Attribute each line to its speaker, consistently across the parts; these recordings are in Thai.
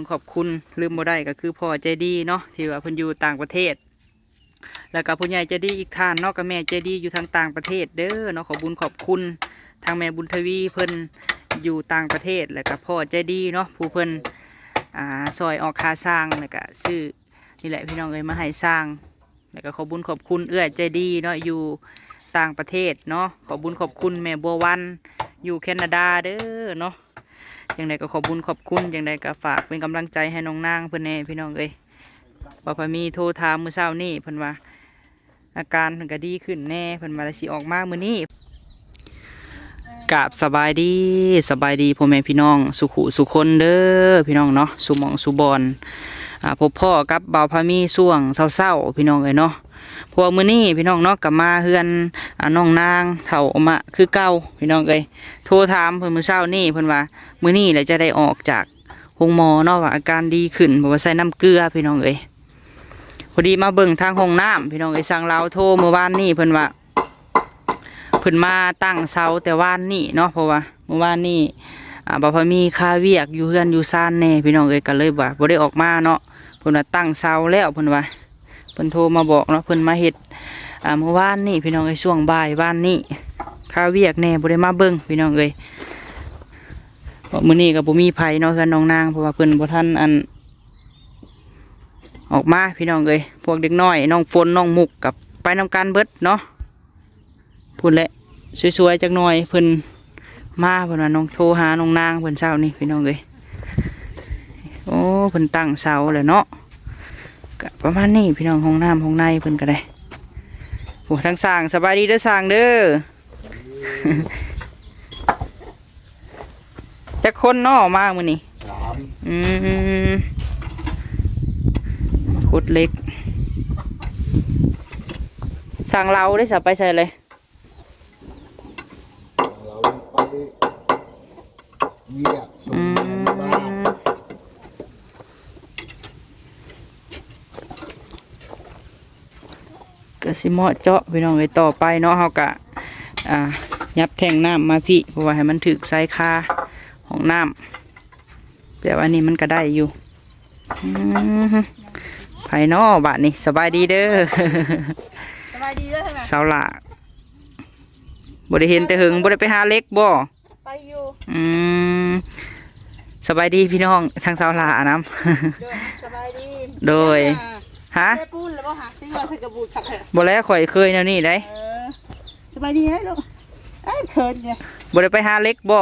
Speaker 1: ญขอบคุณลืมบ่ได้ก็คือพ่อใจดีเนาะที่ว่าเพิ่นอยู่ต่างประเทศ แล้วก็ผู้ใหญ่ใจดีอีกท่านเนาะกับแม่ใจดีอยู่ทางต่างประเทศเด้อเนาะขอบุญขอบคุณทางแม่บุญทวีเพิ่นอยู่ต่างประเทศแล้วก็พ่อใจดีเนาะผู้เพิ่นอ่าซอยออกคาสร้างแล้วก็ซื้อนี่แหละพี่น้องเอ้ยมาให้สร้าง แล้วก็ขอบุญขอบคุณเอื้อใจดีเนาะอยู่ต่างประเทศเนาะขอบุญขอบคุณแม่บัววันอยู่แคนาดาเด้อเนาะ อย่างไรก็ขอบุญขอบคุณอย่างไรก็ฝากเป็นกำลังใจให้น้องนางเพื่อนแน่พี่น้องเอ้ยว่าพมีโทรถามมื้อเช้านี่เพิ่นว่า อาการเพิ่นก็ดีขึ้นแน่เพิ่นมาล้วสิออกมามื้อนี้กาบสบายดีสบายดีพ่อแม่พี่น้อง สุขุสุคนเด้อพี่น้องเนาะสุมองสุบอนอ่าพบพ่อกับบ่าวพามีช่วงเศร้าๆพี่น้องเอ้ยเนาะ พวกมือนี้พี่น้องเนาะกลับมาเฮือนอ่าน้องนางเฒ่าออกมาคือเก่าพี่น้องเอ้ยโทรถามเพิ่นมือเช้านี่เพิ่นว่ามือนี้แหละจะได้ออกจากโรงหมอเนาะว่าอาการดีขึ้นเพราะว่าใส่น้ำเกลือพี่น้องเอ้ยพอดีมาเบิ่งทางห้องน้ำพี่น้องไอ้สั่งเราโทรเมื่อวานนี่เพิ่นว่าเพิ่นมาตั้งเสาแต่ว่านนี่เนาะเพราะว่าเมื่อวานนี่อ่าบ่พอมีคาเวียกอยู่เฮือนอยู่ซ่านแน่พี่น้องเอ้ยก็เลยว่าบ่ได้ออกมาเนาะเพิ่นว่าตั้งเสาแล้วเพิ่นว่า พิ่นโทรมาบอกเนาะเพิ่นมาเฮ็ดอ่าเมื่อวานนี่พี่น้องเอ้ยช่วงบ่ายว่านนี่ค่าเวียกแน่บ่ได้มาเบิ่งพี่น้องเอ้ยเพราะมื้อนี้ก็บ่มีไผเนาะเฮือนน้องนางเพราะว่าเพิ่นบ่ทันอัน ออกมาพี่น้องเลยพวกเด็กน้อยน้องฝนน้องมุกกับไปนำการเบิดเนาะพูดแหละสวยๆจักหน่อยเพิ่นมาเพิ่นว่าน้องโทรหาน้องนางเพิ่นเช้านี่พี่น้องเลยโอ้เพิ่นตั้งเสาเลยเนาะ ก็ประมาณนี้พี่น้องห้องน้ำห้องในเพิ่นก็ได้โอ้ทั้งสร้างสบายดีเด้อสร้างเด้อจักคนเนาะมามื้อนี้
Speaker 2: สาม
Speaker 1: อืมขุดเล็ก สั่งเราได้สับไปใส่เลย
Speaker 2: เราไปเวียกส่
Speaker 1: อื
Speaker 2: ง
Speaker 1: ม
Speaker 2: บ้าน
Speaker 1: ก็สิเหมาะเจาะพี่น้องเลยต่อไปเนาะเฮากะอ่ายับแทงน้ำมาพี่เพราะว่าให้มันถึกไซคาของน้ำแต่ว่านี่มันก็ได้อยู่อืมไผเนาะบาดนี้สบายดีเด้อ
Speaker 3: สบายดีด้วยใช่ไหม
Speaker 1: สาวหละบ่ได้เห็นแต่หึงบ่ได้ไปหาเล็กบ่
Speaker 3: ไปอยู่
Speaker 1: อืมสบายดีพี่น้องทางสาวหลาน้
Speaker 3: เดินสบายดี
Speaker 1: โดยำ ฮะ
Speaker 3: ได้ปูนแล้วป่ะฮะซื้อมาใส่กระบุดขับเถอะ
Speaker 1: บ่แล้วข่อยเคยแนวนี้ได้
Speaker 3: เออสบายดีไหมลูกไอ้ยเขินเนี่ย
Speaker 1: บ่ได้ไปหาเล็กบ่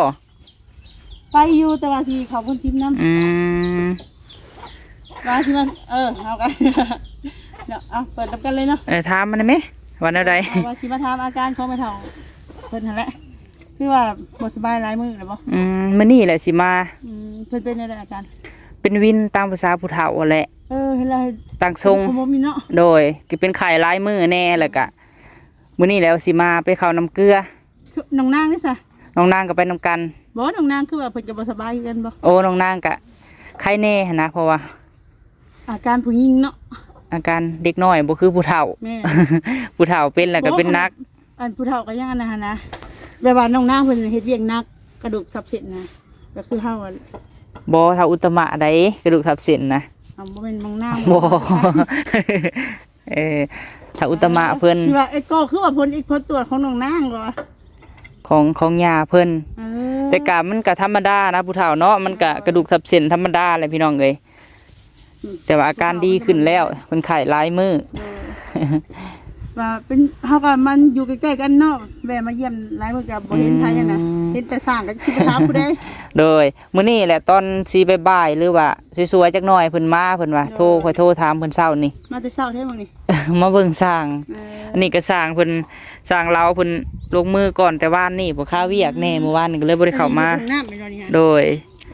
Speaker 3: ไปอยู่แต่ว่าทีเขาคนทิมน้ำ
Speaker 1: อืม
Speaker 3: มาที่มันเออเอากันเนาะเอาเปิดรับกันเลยเนาะ
Speaker 1: เออถามมันได้ไหมวันเอาใด
Speaker 3: เอาว่าสิมาถามอาการของแม่เฒ่าเพิ่นนั่นแหละคือว่าบ่สบายหลายมื้อแล้วบ่
Speaker 1: อืมมื้อนี้แหละสิมา
Speaker 3: อืมเพิ่นเป็นอะไรอาการ
Speaker 1: เป็นวินตามภาษาผู้เฒ่าแหละ
Speaker 3: เออเห็นแล้ว
Speaker 1: ตั้งทรง
Speaker 3: บ่มีเนาะ
Speaker 1: โดยก็เป็นไข่ลายมือแน่แล้วก็มื้อนี้แล้วสิมาไปเข้าน้ำเกลือ
Speaker 3: คือน้องนางนี่ซะ
Speaker 1: น้องนางก็ไปนํกัน
Speaker 3: บ่น้องนางคือว่าเพิ่นจะบ่สบายคือกันบ่
Speaker 1: โอ้น้องนางก็ไข้แน่หั้นนะเพราะว่า
Speaker 3: อาการผู้หญิงเนาะ
Speaker 1: อาการเด็กน้อยบ่คือผู้เฒ่า
Speaker 3: แม่
Speaker 1: ผู้เฒ่าเป็นแล้วก็เป็นนัก
Speaker 3: อันผู้เฒ่าก็ยังอันนะฮะนะแบบว่าน้องนางเพิ่นเฮ็ดเวียงนักกระดูกทับเส้นนะก็คือเฮาอะ
Speaker 1: บ่เฒ่าอุตตมะใดกระดูกทับเส้นนะ
Speaker 3: เอาบ่เป็นน้องนาง
Speaker 1: บ่เออถ้าอุตตมะเพิ่น
Speaker 3: ที่ว่าไอ้ก็คือว่าผลอีกผลตรวจของน้องนางก็ว่า
Speaker 1: ของของยาเพิ่น
Speaker 3: เออ
Speaker 1: แต่กะมันก็ธรรมดานะผู้เฒ่าเนาะมันก็กระดูกทับเส้นธรรมดาแหละพี่น้องเอ้ยแต่ว่าอาการดีขึ้นแล้วเพิ่นไข้หลายมือ
Speaker 3: เออ ว่าเป็นเฮาก็มันอยู่ใกล้ๆกันเนาะแวะมาเยี่ยมหลายมื้อก็บ่เห็นไผอะนะเห็นแต่สร้างก็สิไปถามผู้ใด
Speaker 1: โดยมื้อนี้แหละตอนสิบ่ายๆหรือว่าสวยๆจักหน่อยเพิ่นมาเพิ่นว่าโทรค่อยโทรถามเพิ่นเช้านี่
Speaker 3: มาแต่เช้าแท้มื้อนี้
Speaker 1: มาเบิ่งสร้าง
Speaker 3: เออ
Speaker 1: อันนี้ก็สร้างเพิ่นสร้างเราเพิ่นลงมือก่อนแต่ว่านนี่บ่ค่าเวียกแน่เมื่อวานนี่ก็เลยบ่ได้เข้ามา
Speaker 3: ห้องน้ำเป็นว่านี่ฮะ
Speaker 1: โดย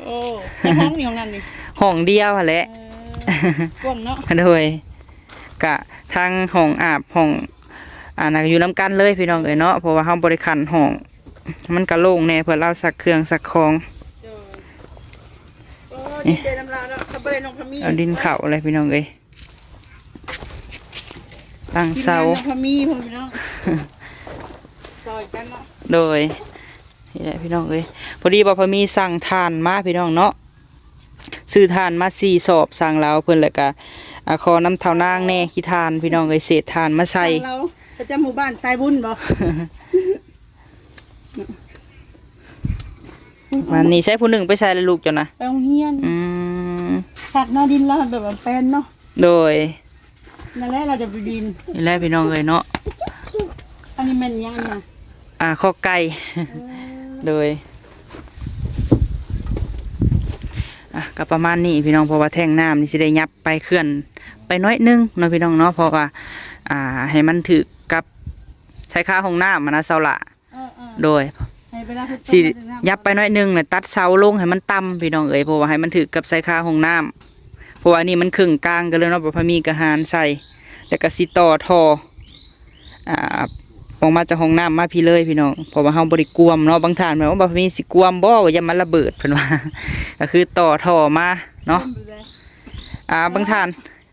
Speaker 3: โอ้แต่ห้องนี่ห้องน้ำนี่
Speaker 1: ห้องเดียวหั่นแหละ
Speaker 3: เออกว้างเนาะ
Speaker 1: โดยกะทางห้องอาบห้อง อ่านักอยู่น้ำกันเลยพี่น้องเอ๋ยเนาะเพราะว่าเฮาบริขันห้องมันก็โล่งแน่เพื่อเราสักเครื่องสักของ
Speaker 3: เออโอ้ดีใจน้ำลายเนาะถ้าบ่ได้น้องพะมี
Speaker 1: เอาดินเข่าอะไรพี่น้องเอ๋ยตั้ง
Speaker 3: ทีม
Speaker 1: เสาง
Speaker 3: นน้องพะมีพ่อพี่น้องซอยกันเนาะ
Speaker 1: โดยนี่แหละพี่น้องเอ๋ยพอดีบ่พอมีสั่งทานมาพี่น้องเนาะซื้อทานมาสี่สอบสั่งแล้วเพิ่นแล้วก็อ่าขอน้ำเท่านางแน่ขี้ทานพี่น้องเอ้ยเศษทานมาใส่
Speaker 3: ทางเรา ประจำหมู่บ้านสายบุญบ่
Speaker 1: วันนี้ใส่ผู้หนึ่งไปใส่แล้วลูกจ้ะนะ
Speaker 3: ไปโรงเรียน
Speaker 1: อืม
Speaker 3: ผักหน้าดินแล้วแบบว่าเป็นเนาะ
Speaker 1: โดย
Speaker 3: นั่นแหละเราจะไปดิน
Speaker 1: นี่แหละพี่น้องเอ้ยเนาะ
Speaker 3: อันนี้แม่นยังเนี่ย
Speaker 1: อ่าข้อไก่โดยอะก็ประมาณนี้พี่น้องเพราะว่าแท่งน้ำนี่สิได้ยับไปเคลื่อนไปน้อยหนึงเนาะพี่น้องเนาะเพราะว่า อ่า ให้มันถือกับใช้ค่าของน้ำมันนะเสาละ
Speaker 3: เออเออ
Speaker 1: โดย
Speaker 3: ให้ไปแล้ว
Speaker 1: สิยับไปน้อยหนึงเนี่ยตัดเสาลงให้มันต่ำพี่น้องเอ้ยเพราะว่าให้มันถือกับใช้ค่าของน้ำเพราะว่าอันนี้มันครึ่งกลางกันเลยเนาะบ่พอมีกระหารใส่แล้วก็สิต่อทออ่าออกมาจากห้องน้ำมาพี่เลยพี่น้องเพราะว่าเฮาบ่ได้กวมเนาะบางท่านแบบว่าบ่พอมีสิกวมบ่ว่าอย่ามันระเบิดเพิ่นว่า ก็คือต่อทอมาเนาะอ่าบางท่าน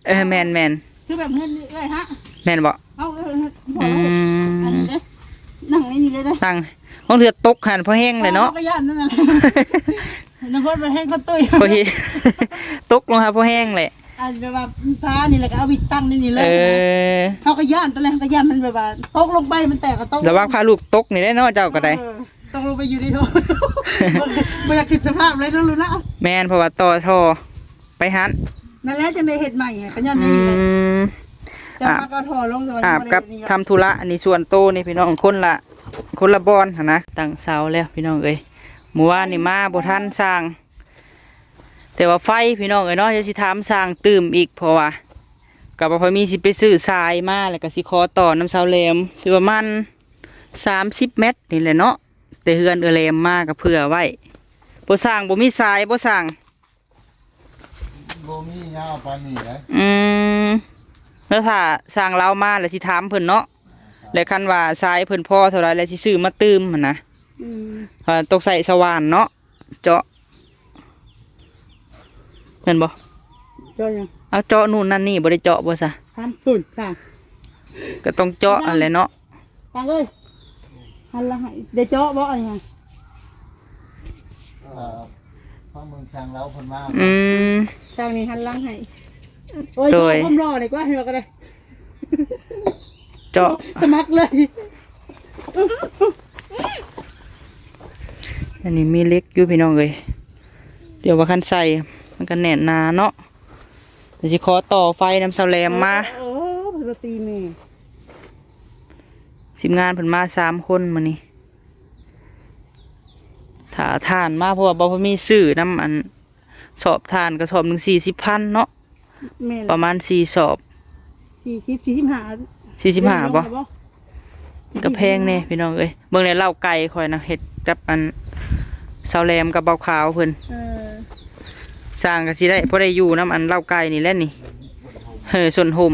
Speaker 1: เออแม่นแม่น
Speaker 3: คือแบบเงินนี่เลยฮะ
Speaker 1: แม่นบ่
Speaker 3: เอาเออพอ
Speaker 1: อื
Speaker 3: แล้วเห็นอัน
Speaker 1: ม
Speaker 3: นี้เด้อนั่งในนี่เลยเด้อ
Speaker 1: ตั้งห้องเรือตกหันพอแห้งเลยเนาะ
Speaker 3: อก็ย่านนั่นน่ะน้ำพดมาให้เขาตุ้ย
Speaker 1: พอเฮ ตกลงหาพอแห้งเลย
Speaker 3: อันแบบว่าพานี่แหละก็เอาวิดตั้งนี่นี่เล
Speaker 1: เอยอ
Speaker 3: เขาก็ย่านตอนแรกเขาก็ย่านมันแบบว่าตกลงไปมันแตกก็ตก
Speaker 1: ระวังพาลูกตกนี่ได้เนาะเจ้าก็ได้
Speaker 3: เออตกลงไปอยู่ในโถไม่อยากคิดสภาพเลยนะรู้นะ
Speaker 1: แม่นเพราะว่าต่อทอไปหัน
Speaker 3: นั่นแหละจังได้เห็ดใหม่ไงก็ย้อน
Speaker 1: อื
Speaker 3: นี่เลย
Speaker 1: ม
Speaker 3: แต่ว่าก็ถอลงแต่ว่า
Speaker 1: อาบกับทำธุระอันนี้ส่วนโตวนี่พี่น้องคนละคนละบอนหั่นนะตั้งเสาแล้วพี่น้องเอ้ยเมื่อวานนี่มาบ่ทันสร้าง แต่ว่าไฟพี่น้องเอ้ยเนาะจะสิถามสร้างตื่มอีกเพราะว่ากับพอมีสิไปซื้อทรายมาแล้วก็สิขอต่อน้ำเสาแหลมที่ประมาณ30เมตรนี่แหละเนาะแต่เฮือนเออแหลมมาก็เผื่อไว้บ่สร้างบ่มีทรายบ่สร้าง
Speaker 2: โบมีเงาปานนี่เลย
Speaker 1: อืม แล้วถ้าสร้างเรามาแล้วสิถามเพิ่นเนาะแล้วคันว่าทรายเพิ่นพอเท่าไรแล้วสิซื้อมาตืมหั่นนะ
Speaker 3: อืม
Speaker 1: เพราะตกใส่สว่านเนาะเจาะเห็นบ่
Speaker 3: เจ้ายัง
Speaker 1: เอาเจาะนู่นนั่นนี่บ่ได้เจาะบ่ซะ
Speaker 3: ทันฝุ่นต่าง
Speaker 1: ก็ต้องเจาะอะไรเนาะ
Speaker 3: ต่างเลยหันละให้เดี๋ยวเจาะบ่อะไรไง
Speaker 2: เอ่อพ่อเมืองช่างเราคนมา
Speaker 1: อืม
Speaker 3: ช่างนี่หันหลังให้ โอ้ย
Speaker 1: โดย
Speaker 3: ผมรอดีกว่าให้เราก็ได้
Speaker 1: เจาะ
Speaker 3: สมัครเลย
Speaker 1: อันนี้มีเล็กอยู่พี่น้องเอ้ยเดี๋ยวว่าคันใส่มันก็แน่นหนาเนาะเดี๋ยวสิขอต่อไฟน้ำเสาแหลมมา
Speaker 3: โอ้ปกติแม่
Speaker 1: ทีมงานเพิ่นมาสามคนมื้อนี้ถ้าทานมาเพราะว่าบ่พอมีซื้อน้ำอันสอบทานก็สอบหนึ่งสี่สิบพันเนาะ
Speaker 3: แม่
Speaker 1: ประมาณสี่สอบ
Speaker 3: สี่สิบสี่สิบห้า
Speaker 1: สี่สิบห้าบ่
Speaker 3: ลงแล้ว
Speaker 1: ก็แพงแน่พี่น้องเอ้ยเบิ่งในเหล้าไก่คอยนะเฮ็ดกับอันเสาแหลมกับเบาขาวเพิ่น
Speaker 3: เออ
Speaker 1: สร้างก็สิได้พอได้อยู่น้ำอันเหล้าไก่นี่แหละนี่เฮ้อส่วนห่ม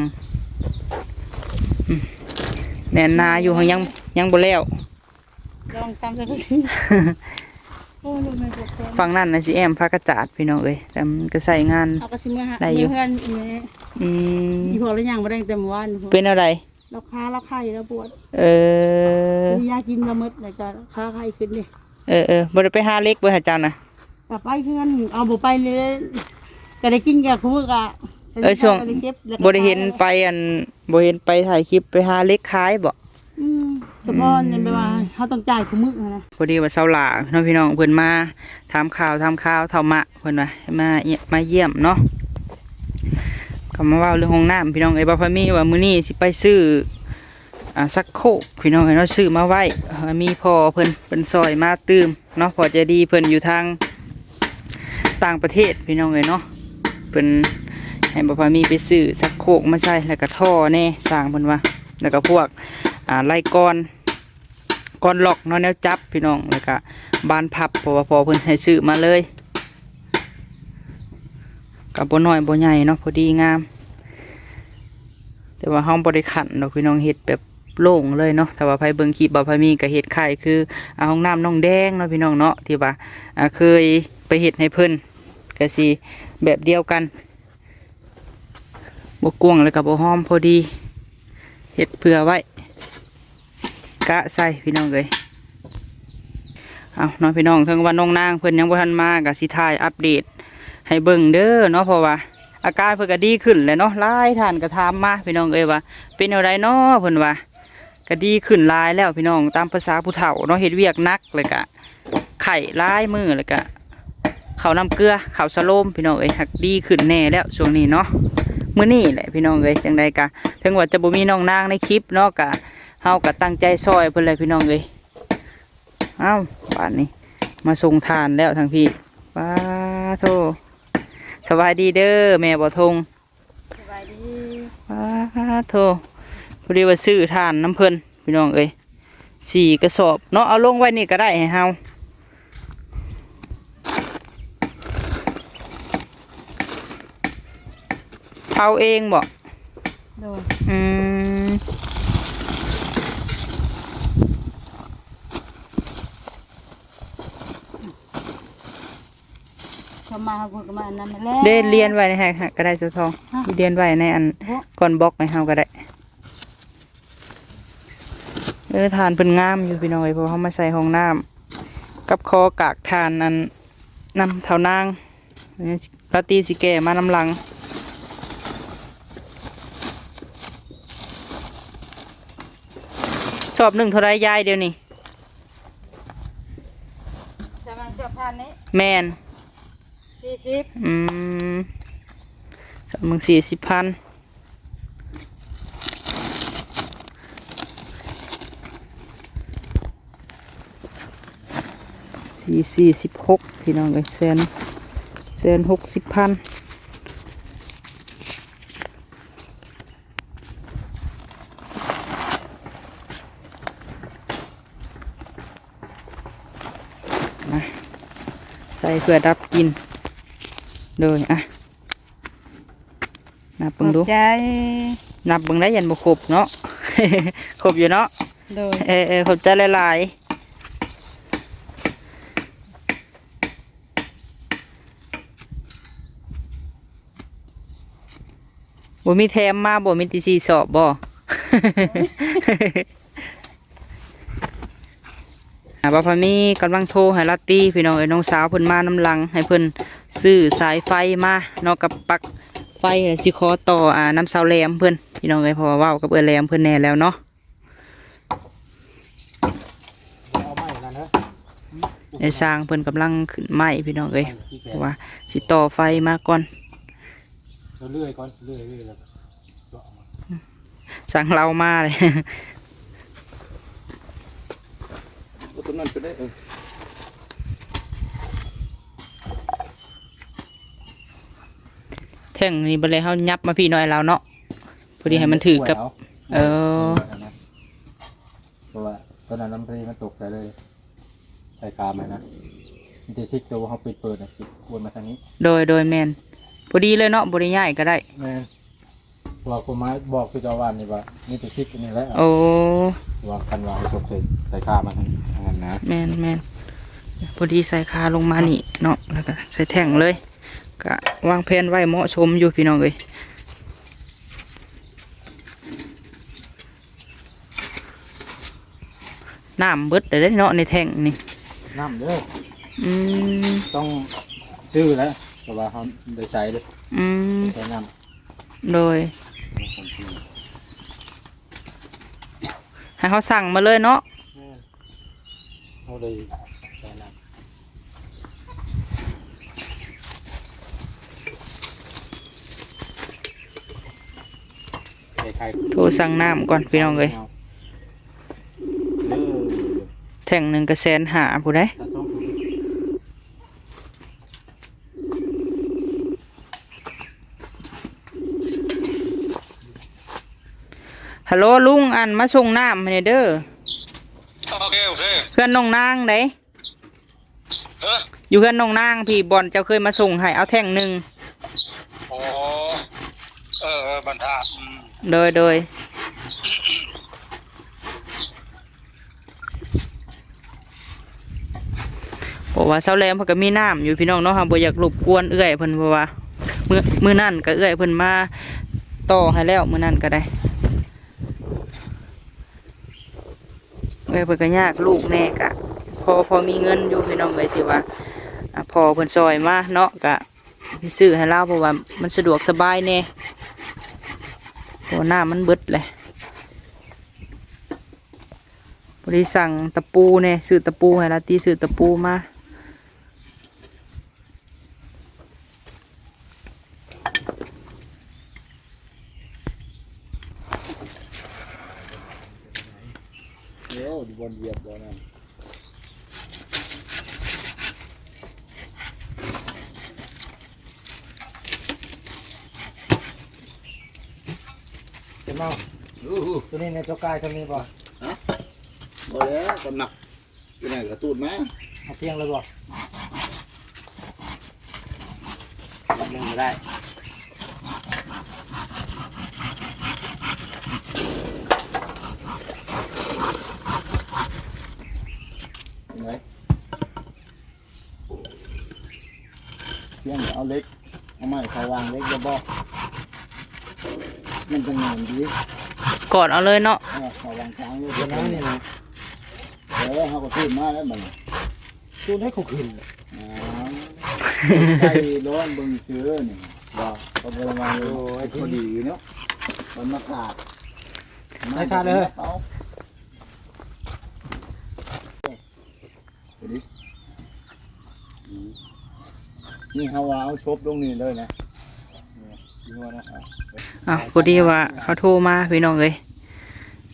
Speaker 1: อืมแน่นนาอยู่หังยังยังบ่แล้ว
Speaker 3: ลองตามสัก
Speaker 1: ฝั่งนั้นน่ะสิแอมพากระจาดพี่น้องเอ้ยแต่มันก็ใส่งาน
Speaker 3: เอากระซิมมาฮะ
Speaker 1: ได้อยู่
Speaker 3: เพื่อนอีแม่
Speaker 1: อืม
Speaker 3: อีพอแล้วยังบ่ได้แต่เมื่อวาน
Speaker 1: เป็นอะไร
Speaker 3: เราค้าเราไข่แล้วปวด
Speaker 1: เออ
Speaker 3: มียากินละเมิดแล้วก็ค้าไข่ขึ้นดิ
Speaker 1: เออเออบ่ได้ไปหาเล็กบ่หาเจ้านะ
Speaker 3: กลับไปเพื่อนเอาบ่ไปเลยก็ได้กินกับคู่กะ
Speaker 1: เออช่วง
Speaker 3: ก็ได้เจ็บแล้วก็
Speaker 1: บ่ได้เห็นไปอันบ่เห็นไปถ่ายคลิปไปหาเล็กขายบ่
Speaker 3: อืมเฉพาะเนี่ยแบบว่าเขาต้องจ่ายคู่มื้อนะ
Speaker 1: พอดีว่าเสาหลาน้องพี่น้องเพิ่นมาถามข่าวถามข่าวเท่ามะเพิ่นว่ามาเยี่ยมาเยี่ยมเนาะก็มาว้าเรื่องห้องน้ำพี่น้องเอ้บ่พอมีว่ามื้อนี้สิไปซื้ออ่าสักโคกพี่น้องเอ้เนาะซื้อมาไว้มีพ่อเพิ่นเพิ่นซอยมาตืมเนาะพอจะดีเพิ่นอยู่ทางต่างประเทศพี่น้องเอ้ยเนาะเพิ่นให้บ่พอมีไปซื้อสักโคกมาใส่แล้วก็ท่อแน่สร้างเพิ่นว่าแล้วก็พวก อ่าไล่กรก้อนล็อกเนาะแนวจับพี่น้องแล้วก็บานพับพราะว่าพอเพิ่นใช้ซื้อมาเลยกับบ่น้อยบ่ใหญ่เนาะพอดีงาม แต่ว่าเฮาบ่ได้ขันดอกพี่น้องเฮ็ดแบบโล่งเลยเนาะถ้าว่าไผเบิ่งคลิปบ่ไผมีก็เฮ็ดไข่คืออ่าห้องน้ำน้องแดงเนาะพี่น้องเนาะที่ว่าเคยไปเฮ็ดให้เพิ่นก็สิแบบเดียวกันบกวงแล้วก็บ่หอมพอดีเฮ็ดเผื่อไว้ กะใส่พี่น้องเลยเอาน้องพี่น้องทั้งวันน้องนางเพิ่นยังบ่ทันมากะสิถ่ายอัปเดต ให้เบิ่งเด้อเนาะเพราะว่า อาการเพิ่นก็ดีขึ้นแล้วเนาะลายท่านก็ถามมาพี่น้องเอ้ยว่า เป็นอะไรเนาะเพิ่นว่าก็ดีขึ้นลายแล้วพี่น้องตามภาษาผู้เฒ่าเนาะเฮ็ดเวียกนักเลยก็ไข้หลายมือเลยก็ข้าน้ำเกลือเขาสโลมพี่น้องเอ้ยหักดีขึ้นแน่แล้วช่วงนี้เนาะมื้อนี้แหละพี่น้องเอ้ยจังใดก็ถึงว่าจะบ่มีน้องนางในคลิปเนาะก็ เฮาก็ตั้งใจซอยเพิ่นเลยพี่น้องเอ้ยเอ้าป่านนี้มาส่งทานแล้วทางพี่ป้าโทสบายดีเด้อแม่บ่ทง
Speaker 3: สบายดี
Speaker 1: ป้าโทพอดีว่าซื้อทานน้ำเพิ่นพี่น้องเอ้ยสี่กระสอบเนาะเอาลงไว้นี่ก็ได้ให้เฮาเผาเองบ่
Speaker 3: โดย
Speaker 1: อืม
Speaker 3: เขา มาเขาก็มาอันนั้นมาแล้ว
Speaker 1: เดเรียนไว้ในแฮกก็ได้สุทองเรียนไว้ในอัน
Speaker 3: บ่
Speaker 1: ก่อนบล็อกในเฮาก็ได้เออทานเพิ่นงามอยู่พี่น้อยเพราะเขามาใส่ห้องน้ำกับคอกากทานนั้นนำเท่านางลาตีสิแก่มานำหลัง สอบหนึ่งเท่าไรยายเดียวนี่
Speaker 3: ใช่ไหมชอบทานนี้
Speaker 1: แมน
Speaker 3: สี่สิบ
Speaker 1: อืมสอบมึงสี่สิบพันสี่สี่สิบหกพี่น้องเลยแสนแสนหกสิบพันใส่เพื่อดับกิน โดยอะนับ
Speaker 3: ข
Speaker 1: เบิ่ง
Speaker 3: อบ
Speaker 1: ดู
Speaker 3: ใจ
Speaker 1: นับเบิ่งได้ยันบ่ครบเนาะ ครบอยู่เนาะ
Speaker 3: โดย
Speaker 1: เออเออขอบใจหลายๆบ่มีแถมมาบ่มีติสีสอบบ่อา บาพามีกำลังโทรให้ลัตตี้พี่น้องเอ้ยน้องสาวเพิ่นมานำหลัง ให้เพิ่นซื้อสายไฟมาเนาะกับปลั๊กไฟแล้วสิขอต่ออ่าน้ำเสาแหลมเพิ่นพี่น้องเอ้ยเพราะว่าเว้ากับเอื้อแหลมเพิ่นแน่แล้วเนาะ
Speaker 2: เอาไม้นั่นเถอะ
Speaker 1: ในสร้างเพิ่นกำลังขึ้นไม้พี่น้องเอ้ยเพราะว่าสิต่อไฟมาก่อน
Speaker 2: เราเลื่อยก่อนเลื่อยเลื่อยแล้วก็เอามา
Speaker 1: สั่งเรามาเลย
Speaker 2: เอา ตัวนั้นไปได้เออ
Speaker 1: แท่งนี้บ่เลยเฮายับมาพี่น้อยแล้วเนาะพอดีให้มันถือกับ เออ
Speaker 2: เพราะว่าตอนนั้นน้ำพรีมันตกไปเลยใส่กามเลยนะมันจะซิกตัวเขาปิดเปิดนะซิกวนมาทางนี้
Speaker 1: โดยโดยแมนพอดีเลยเนาะบ่ได้ย้ายก็ได้
Speaker 2: แม่น ว่าคนไม้บอกคือเจ้าวันนี่ว่านี่จะซิกอันนี้แหละ
Speaker 1: โอ้
Speaker 2: ว่ากันว่าให้ตกใส่ใส่กามมาทางทางนั้นนะ
Speaker 1: แมนแมนพอดีใส่คาลงมานี่เนาะแล้วก็ใส่แท่งเลยก็วางแผนไว้เหมาะสมอยู่พี่น้องเอ้ยน้ำเบิดได้เนาะในแท่งนี่
Speaker 2: น้ำเด้อ
Speaker 1: อืม
Speaker 2: ต้องซื้อแล้วแต่ว่าเขาได้ใช้เลย
Speaker 1: อืม
Speaker 2: ใช้น้
Speaker 1: โดย ให้เขาสั่งมาเลยเนาะ
Speaker 2: เขาได้ใช้น้ำ
Speaker 1: โทรสั่งน้ำก่อนพี่น้องเลยแท่งหนึ่งกระแสนหาผู้ใด
Speaker 2: ถ้าต้อง
Speaker 1: ฮัลโหลลุงอันมาส่งน้ำให้หน่อยเด้อ
Speaker 4: โอเคโอเค
Speaker 1: เพื่อนน้องนางไหน
Speaker 4: เออ
Speaker 1: อยู่เพื่อนน้องนางพี่บอลเจ้าเคยมาส่งให้เอาแท่งหนึ่ง
Speaker 4: โอ้เออเออบรรทัดอืม
Speaker 1: โดยโดยเพราะว่าเสาแหลมเพิ่นก็มีน้ำอยู่พี่น้องเนาะค่ะบ่อยากรบกวนเอื้อยเพิ่นเพราะว่ามื้อมื้อนั่นก็เอื้อยเพิ่นมาต่อให้แล้วมื้อนั่นก็ได้ เอ้ยเพิ่นก็ยากลูกแน่กะ พอพอมีเงินอยู่พี่น้องเอ้ยที่ว่าพอเพิ่นซอยมาเนาะกะซื้อให้เราเพราะว่ามันสะดวกสบายแน่เพราะว่าหน้ามันเบิดเลยบริสั่งตะปูเนี่ยซื้อตะปูให้ลาตีซื้อตะปูมา
Speaker 2: ดี๋ยวบนเหยียบบนนั่นเป็นเมาตัวนี้ในเจ้ากายจะมีบ่
Speaker 5: บ่แล้วก็หนักอยู่ไหนกระตูดมา
Speaker 2: เอาเพียงเลยบ่
Speaker 1: หนึ่งได้
Speaker 5: เห็นไหม เพียงเอาเล็กเอาไม้เขาวางเล็กแล้วบ่มันจะงามดี
Speaker 1: กอดเอาเลยเนาะ
Speaker 5: เอาเขาวางกลางเลย
Speaker 2: เดี๋ยวนะนี่นะ
Speaker 5: เออเขาก็พูดมาแล้วมัน
Speaker 2: ตูนให้เขาขึ้น
Speaker 5: อ๋อใจร้อนเบิ่งเชื้อนี่บ่เขาบ่มาอยู่ไอ้พอดีเนาะมันมาขาด
Speaker 2: ได้ขาดเลย
Speaker 5: เอาไปดิอืม นี่เขาว่าเอาชบลงนี่เลยนะนี่ยี่ห้อนะครับ
Speaker 1: อะพอดีว่าเขาโทรมาพี่น้องเลย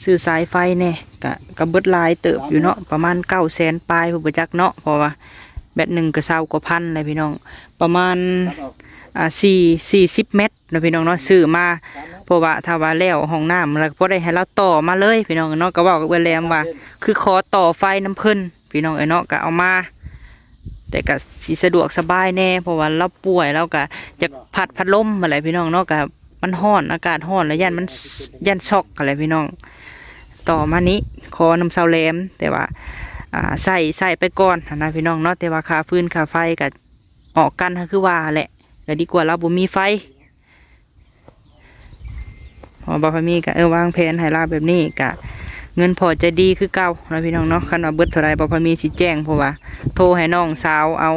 Speaker 1: ซื้อสายไฟเนี่ยกะกะเบิดลายเติบอยู่เนาะประมาณเก้าแสนปลายผู้ประจักษ์เนาะเพราะว่าแบตหนึ่งกระเซากว่าพันเลยพี่น้อง ประมาณ
Speaker 5: อ่า
Speaker 1: สี่สี่สิบเมตรนะพี่น้องเนาะซื้อมาเพราะว่าถ้าว่าแล้วห้องน้ำแล้วก็ได้ให้เราต่อมาเลยพี่น้องเนาะก็บอกกับเวลแลมว่า คือขอต่อไฟน้ำเพิ่นพี่น้องไอ้เนาะก็เอามา แต่ก็สิสะดวกสบายแน่เพราะว่าเราป่วยเราก็จะพัดพัดลมอะไรพี่น้องเนาะก็มันร้อนอากาศร้อนแล้วยันมันยันช็อกอะไรพี่น้อง ต่อมานี้ขอน้ำเสาแหลมแต่ว่าใส่ใส่ไปก่อนนะพี่น้องเนาะแต่ว่าค่าฟืนค่าไฟก็ออกกันคือว่าแหละก็ดีกว่าเราบ่มีไฟพอบาพมีก็เออวางแผนให้เราแบบนี้ก็ เงินพอจะดีคือเก่านะพี่น้องเนาะคันว่าเบิดเท่าไรบาพมีสิแจ้งเพราะว่า โทรให้น้องสาวเอา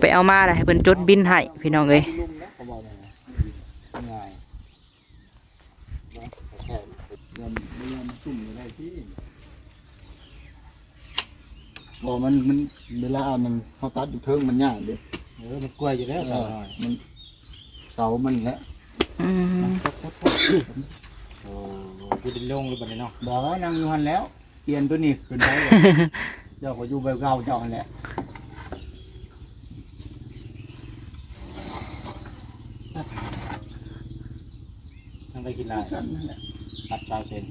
Speaker 1: ไปเอามาได้ให้เพิ่นจดบินให้พี่น้องเอ้ย
Speaker 5: ลุ่มนะเขาบอกอย่างนั้นง่ายนะแค่เงินเงินตุ่มอยู่ได้ที่บอกมันมันเวลามันเขาตัดอยู่เทิงมันยากเด้
Speaker 2: เออมันกล้วยอยู่แล้วสาวน้อย
Speaker 5: มันเสามันแหละ
Speaker 1: อืม
Speaker 2: โอ้ คือดินลงหรือบ่ได้เนาะ
Speaker 5: บอกว่านางอยู่หันแล้วเปลี่ยนตัวนี้เป็นไรเลยเจ้าก็อยู่แบบเก่าเจ้าหันแหละ
Speaker 2: ทั้งไปกินลาย
Speaker 5: สั้นนั่นแหละ
Speaker 2: ตัดชาวเซน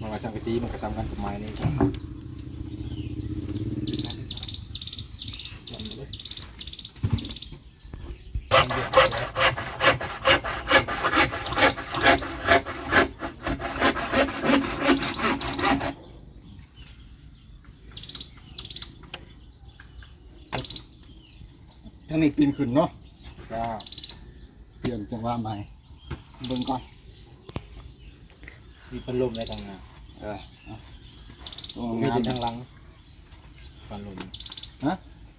Speaker 2: มันก็สังกะสีมันก็ซ้ำกันกับไม้นี่ครับ
Speaker 5: นี้ปีนขึ้นเนาะ
Speaker 2: ก็
Speaker 5: เปลี่ยนจังหวะใหม่เบิ่งก่อน
Speaker 2: มีพัดลมในทางหน้า
Speaker 5: เออเอาตรง
Speaker 2: มี
Speaker 5: งาม
Speaker 2: แต่ทางหลังพัดลม
Speaker 5: ฮะ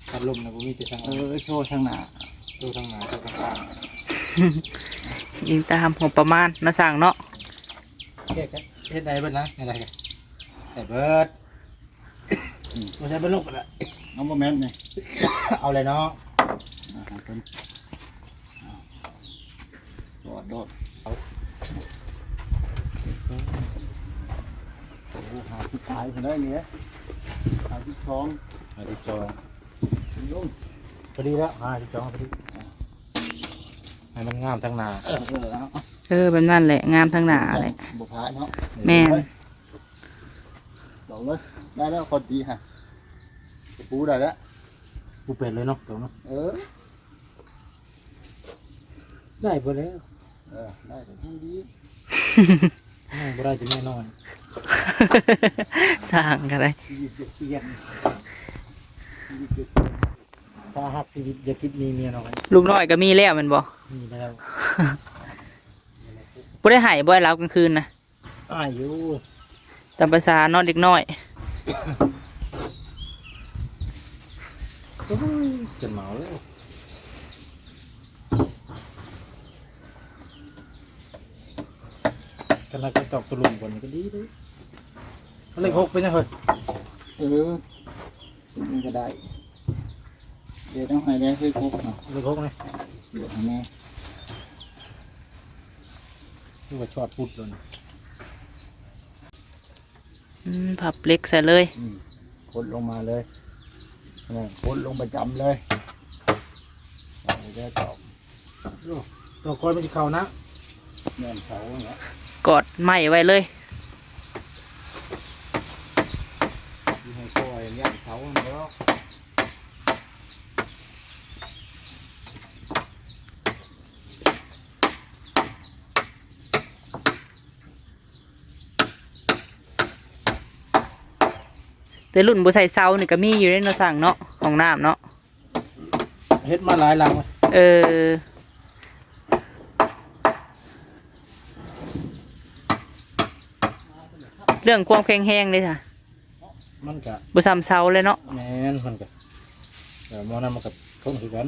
Speaker 2: พัดลมนะบ่มีแต่ทางห
Speaker 5: เอ
Speaker 2: ลัง
Speaker 5: อโชว์ทางหน้า
Speaker 2: ตัวทางหน้าตัวทางข้าง
Speaker 1: ยิงตามหัวประมาณเนาะสั่งเนาะ
Speaker 2: แก้กันเฮ็ดได้เบิดนะเฮ็ดได้กันแต่เบิดบ่ใช่เบิดลงกันละ
Speaker 5: เอาโมเมนต์นี่
Speaker 2: เอาเลยเนาะ
Speaker 5: อ่าให้เพิ่นเอาโดดโดดเอาโอ้โหหาที่ตายคนได้เนี่ยหาที่ท้อง
Speaker 2: มาที่จอง
Speaker 5: ยุ่ง
Speaker 2: พอดีแล้วมาที่จองพอดีให้มันงามทางหน้า
Speaker 5: เออเออเอาเอา
Speaker 1: เออแบบนั้นแหละงามทั้งหน้าแหละ
Speaker 5: บุพาเนาะ
Speaker 1: แม่น
Speaker 5: ดอกเลยได้แล้วคนดีฮะปูได้แล้ว
Speaker 2: กูเป็ดเลยเนาะตรงเนาะ
Speaker 5: เออ
Speaker 2: ได้พอแล้ว
Speaker 5: เออได้แต่ทั้งดี
Speaker 2: ไม่บ่ได้จะแน่นอน
Speaker 1: สร้างกันเลย
Speaker 5: ชีวิตเสียนชีวิตเสียน
Speaker 2: ถ้าหักชีวิตอย่าคิดมีเมียน้อย
Speaker 1: ลูกน้อยก็มีแล้วแมันบ่
Speaker 2: มีแล้ว
Speaker 1: บ่ได้ใหายบ่ให้รับกลางคืนนะ
Speaker 2: อายุ
Speaker 1: ตามภาษานอนเด็กน้อย
Speaker 2: โอ้ยจนเมาเลย กันแล้วก็ตอกตะลุมก่อนก็ดีเลยมันเลยหกไปนะเฮ้ย
Speaker 5: เออมันก็ได้ เดี๋ยวต้องให้ได้ให้ครบเนาะ
Speaker 2: เลยหกเลย
Speaker 5: เดี๋ยวให้แม่
Speaker 2: นี่ว่าชอดพุดเลย
Speaker 1: อืมผับเล็กใส่เลย
Speaker 5: อืมคดลงมาเลยนี่คดลงประจำเลยเอาเดี๋ยวตอก
Speaker 2: ตัวคอยมันจะเข่านะ
Speaker 5: แม่นเขาเนี่ย
Speaker 1: กอดไม้ไว้เลย
Speaker 5: ที่ให้คอยย่างเขาเนาะ
Speaker 1: แต่รุ่นบ่ใส่เซานี่ก็มีอยู่ในเนาะสั่งเนาะของน้ำเนาะ
Speaker 2: เฮ็ดมาหลายหลังเลย
Speaker 1: เออ เรื่องความแข็งแห้งเลยค่ะ
Speaker 2: มันกะ
Speaker 1: บ่ซ้ำเซาเลยเนาะ
Speaker 2: แม่นมันกะแต่มอนั้นมันกับทนคือกัน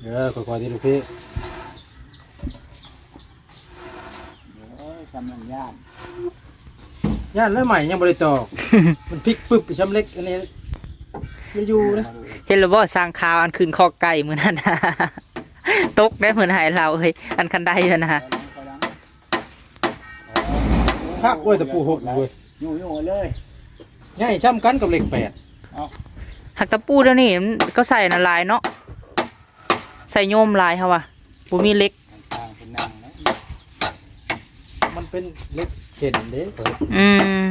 Speaker 2: เด้อค่อยๆดีลูกพี่
Speaker 5: โอ้ยกำลังย่าน
Speaker 2: ย่านแล้วใหม่ยังบริตอก มันพลิกปึ๊บไปช้ำเล็กอันนี้มันอยู่นะ
Speaker 1: เห็นแล้วบ่สร้างข่าวอันคืนคอไก่มื้อนั้นน่ะตกได้เหมือนหายเราเฮ้ยอันคันใดอะนะ
Speaker 5: ไปหลังไปหลัง
Speaker 2: พักไว้แต่ปูหกเว้ย
Speaker 5: อยู่อยู่เลย
Speaker 2: ง่ายช้ำกันกับเหล็กแปด
Speaker 1: หักตะปูเดี๋ยวนี้มันก็ใส่น่ะลายเนาะใส่โยมลายเฮาว่ะบ่มีเหล็ก
Speaker 2: มันเป็นเล็กเช่นเด้
Speaker 1: อืม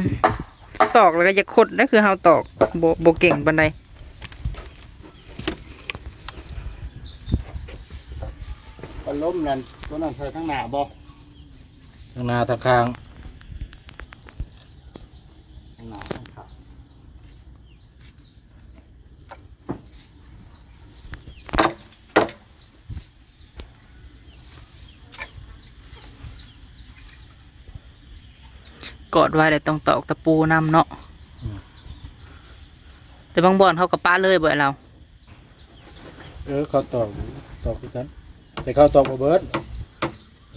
Speaker 1: ตอกแล้วก็จะคดนั่นคือเฮาตอกบ่บ่เก่งปานใด
Speaker 5: ล้มนั่นตัวนั้นใส่ข้างหน้าบ่
Speaker 2: ทางหนาทางข้าง
Speaker 5: ข้างหน้าข้างขา
Speaker 1: กอดไว้แล้วต้องตอกตะปูนำเนาะแต่บางบ่อนเขาก็ป้าเลยบ่ให้เรา
Speaker 2: เออเขาตอกตอกคือกัน แต่เขาตอกบ่เบิด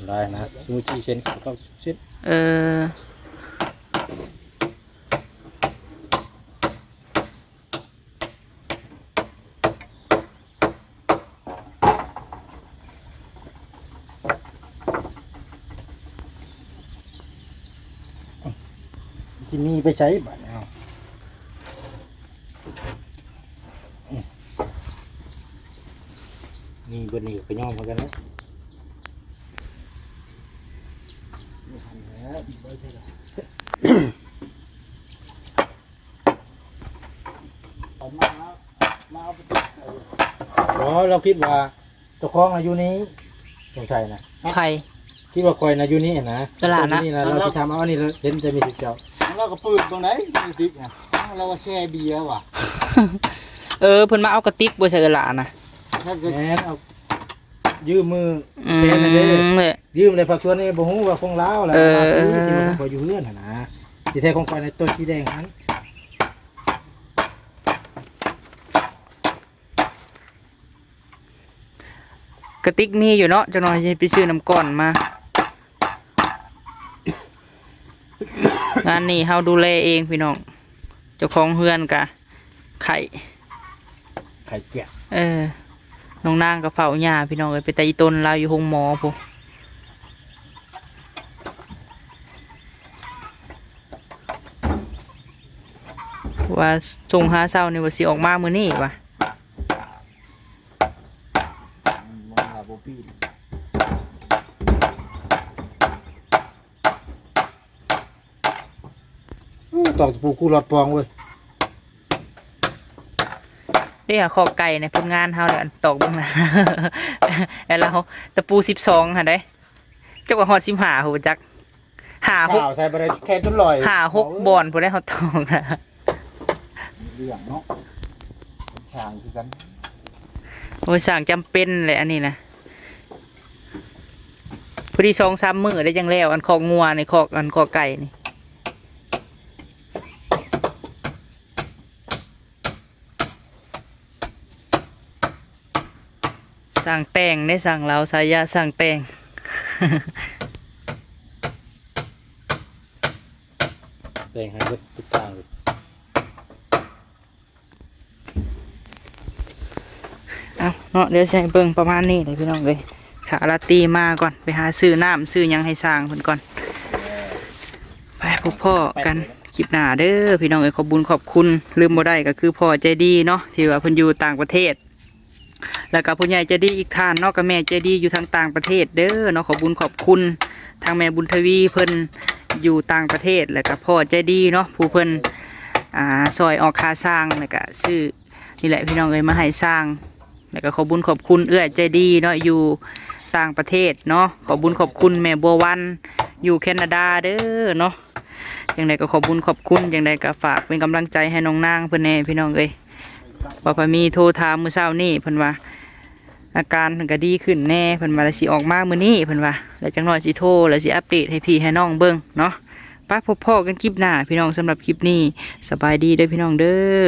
Speaker 2: ได้นะดูชีเช่นเขาตอกเช่น
Speaker 1: เออ
Speaker 2: ที่มีไปใช้บัดเอาอืม นี่เบนนี่ก็ย่อมเหมือนกันนะ
Speaker 5: แล้วบ่ใช่หรอเอามาเอามาเอาไปติดเอา
Speaker 2: อ๋อเราคิดว่าเจ้าของอายุนี้สงสัยนะ
Speaker 1: ไผ่
Speaker 2: คิดว่าคอยอายุนี้นะ
Speaker 1: ตลาดนะ
Speaker 2: นี่นะเราจะทำเอาอันนี้เราเห็นจะมีสิทธิ์เจ้า
Speaker 5: เราก็ปืนตรงไหนมีติ๊กนะเราก็แช่เบียร์ว่ะ
Speaker 1: เออเพิ่นมาเอากระติกบ่ใส่กระหลานะ
Speaker 5: ถ้าเกิด
Speaker 2: แม่นเอายืมมือ
Speaker 1: อื
Speaker 2: แทนนั่นเด้
Speaker 1: มเลย
Speaker 2: ยืมเลยฝักชวนนี่บ่ฮู้ว่าคงลาวแหละ
Speaker 1: เออ
Speaker 2: มาที่ที่มันคอยอยู่เฮือนน่ะนะที่แท้ของคอยในต้นสีแดงนั้น
Speaker 1: กระติกมีอยู่เนาะจังหน่อยจะไปซื้อน้ำก่อนมา งานนี้เฮาดูแลเองพี่น้องเจ้าของเฮือนกะไข่
Speaker 2: ไข่เจียก
Speaker 1: เออ น้องนางก็เฝ้าหญ้าพี่น้องเอ้ยไปแต่อีต้นเราอยู่ห้องหมอพูว่าส่งหาเศร้านี่ว่าสิออกมามื้อนี้ว่ะ
Speaker 2: ตอกตะปูกูหลอดปองเว้ย
Speaker 1: เรียกขอไก่ในผลงานเฮาเลยอันตอกเบิ่งนะแล้วเราตะปู12หั่นเด้เจ้าก็ฮอด15หูจักหาหก
Speaker 2: ข้าวใส่บ่ได้แค่จนลอย
Speaker 1: หาหกบอนผู้ได้เฮาตอกนะ
Speaker 5: เรื่องเนาะเป็นช่างคือกัน
Speaker 1: โอ้ยสั่งจำเป็นเลยอันนี้นะพอดีสองสามมื้อได้จังแล้ว อันคอกงัวในคอกอันคอกไก่นี่ สั่งแต่งได้สั่งเราสายาสั่งแต่ง
Speaker 2: แต่งให้เบิดทุกทางเลย
Speaker 1: เอาเนาะเดี๋ยวใช้เบิ่งประมาณนี้เลยพี่น้องเลยถ้าลาตีมาก่อนไปหาซื้อน้ำซื้อหยังให้สร้างเพิ่นก่อน ไปพบพ่อกันคลิปหน้าเด้อพี่น้องเอ้ยขอบบุญขอบคุณลืมบ่ได้ก็คือพ่อใจดีเนาะที่ว่าเพิ่นอยู่ต่างประเทศ แล้วก็ผู้ใหญ่ใจดีอีกท่านนาะกับแม่ใจดีอยู่ทางต่างประเทศเด้อเนาะขอบุญขอบคุณทางแม่บุญทวีเพิ่นอยู่ต่างประเทศแล้วก็พ่อใจดีเนาะผู้เพิ่นอ่าซอยออกคาสร้างแล้วก็ซื้อนี่แหละพี่น้องเอ้ยมาให้สร้าง แล้วก็ขอบุญขอบคุณเอื้อใจดีเนาะอยู่ต่างประเทศเนาะขอบุญขอบคุณแม่บัววันอยู่แคนาดาเด้อเนาะอย่างไรก็ขอบุญขอบคุณอย่างไรก็ฝากเป็นกำลังใจให้น้องนางเพื่อนแน่พี่น้องเอ้ยว่าพมีโทรถามมือเช้านี่เพิ่นว่า อาการเพิ่นก็ดีขึ้นแน่เพิ่นว่าแล้วสิออกมามื้อนี้เพิ่นว่าแล้วจังหน่อยสิโทรแล้วสิอัปเดตให้พี่ให้น้องเบิ่งเนาะป้าพบพ่อกันคลิปหน้าพี่น้องสำหรับคลิปนี้สบายดีเด้อพี่น้องเด้อ